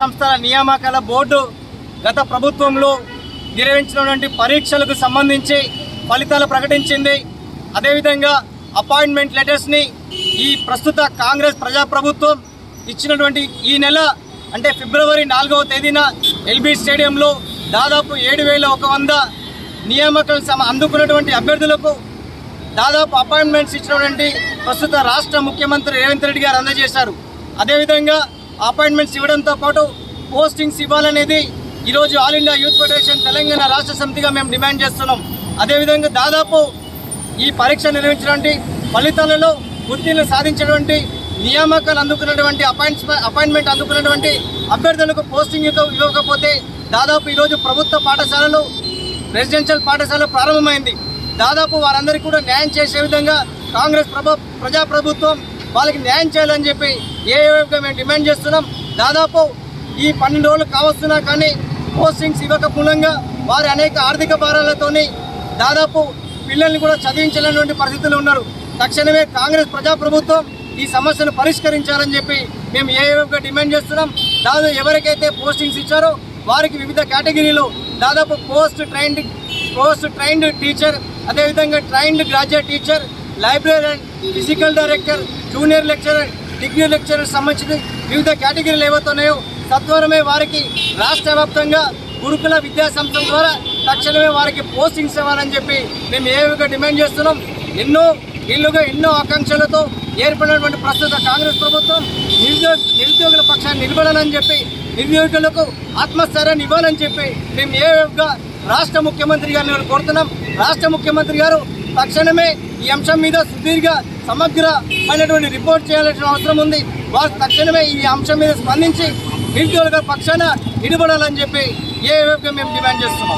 సంస్థల నియామకాల బోర్డు గత ప్రభుత్వంలో నిర్వహించినటువంటి పరీక్షలకు సంబంధించి ఫలితాలు ప్రకటించింది. అదేవిధంగా అపాయింట్మెంట్ లెటర్స్ని ఈ ప్రస్తుత కాంగ్రెస్ ప్రజాప్రభుత్వం ఇచ్చినటువంటి ఈ నెల అంటే ఫిబ్రవరి నాలుగవ తేదీన ఎల్బీ స్టేడియంలో దాదాపు ఏడు వేల ఒక వంద నియామకాలు సమ అందుకున్నటువంటి అభ్యర్థులకు దాదాపు అపాయింట్మెంట్స్ ఇచ్చినటువంటి ప్రస్తుత రాష్ట్ర ముఖ్యమంత్రి రేవంత్ రెడ్డి గారు అందజేశారు. అదేవిధంగా అపాయింట్మెంట్స్ ఇవ్వడంతో పాటు పోస్టింగ్స్ ఇవ్వాలనేది ఈరోజు all India youth federation Telangana రాష్ట్ర సమితిగా మేము డిమాండ్ చేస్తున్నాం. అదేవిధంగా దాదాపు ఈ పరీక్ష నిర్వహించినటువంటి ఫలితాలలో ఉత్తీర్ణులు సాధించినటువంటి నియామకాలు అందుకున్నటువంటి అపాయింట్మెంట్ అపాయింట్మెంట్ అందుకున్నటువంటి అభ్యర్థులకు పోస్టింగ్ ఇవ్వకపోతే దాదాపు ఈరోజు ప్రభుత్వ పాఠశాలలు రెసిడెన్షియల్ పాఠశాల ప్రారంభమైంది. దాదాపు వారందరికీ కూడా న్యాయం చేసే విధంగా కాంగ్రెస్ ప్రభు ప్రజాప్రభుత్వం వాళ్ళకి న్యాయం చేయాలని చెప్పి ఏఏగా మేము డిమాండ్ చేస్తున్నాం. దాదాపు ఈ పన్నెండు రోజులు కావస్తున్నా కానీ పోస్టింగ్స్ ఇవ్వక మూలంగా వారి అనేక ఆర్థిక భారాలతోని దాదాపు పిల్లల్ని కూడా చదివించలేనటువంటి పరిస్థితులు ఉన్నారు. తక్షణమే కాంగ్రెస్ ప్రజాప్రభుత్వం ఈ సమస్యను పరిష్కరించాలని చెప్పి మేము ఏఏగా డిమాండ్ చేస్తున్నాం. దాదాపు ఎవరికైతే పోస్టింగ్స్ ఇచ్చారో వారికి వివిధ కేటగిరీలో దాదాపు post trained post trained teacher అదేవిధంగా trained graduate teacher library physical director junior lecturer degree lecturer సంబంధించిన వివిధ కేటగిరీలు ఏవైతున్నాయో సత్వరమే వారికి రాష్ట్ర వ్యాప్తంగా గురుకుల విద్యా సంస్థల ద్వారా తక్షణమే వారికి పోస్టింగ్స్ ఇవ్వాలని చెప్పి మేము ఏ విధంగా డిమాండ్ చేస్తున్నాం? ఎన్నో ఇల్లుగా ఎన్నో ఆకాంక్షలతో ఏర్పడినటువంటి ప్రస్తుత కాంగ్రెస్ ప్రభుత్వం నిరుద్యోగ నిరుద్యోగుల పక్షాన్ని నిలబడాలని చెప్పి నిరుద్యోగులకు ఆత్మస్థైర్యాన్ని ఇవ్వాలని చెప్పి మేము ఏ విధంగా రాష్ట్ర ముఖ్యమంత్రి గారిని కోరుతున్నాం? రాష్ట్ర ముఖ్యమంత్రి గారు తక్షణమే ఈ అంశం మీద సుదీర్ఘ సమగ్రమైనటువంటి రిపోర్ట్ చేయాల్సిన అవసరం ఉంది. వారు తక్షణమే ఈ అంశం మీద స్పందించి నిరుద్యోగుల పక్షాన నిలబడాలని చెప్పి ఏ మేము డిమాండ్ చేస్తున్నాం.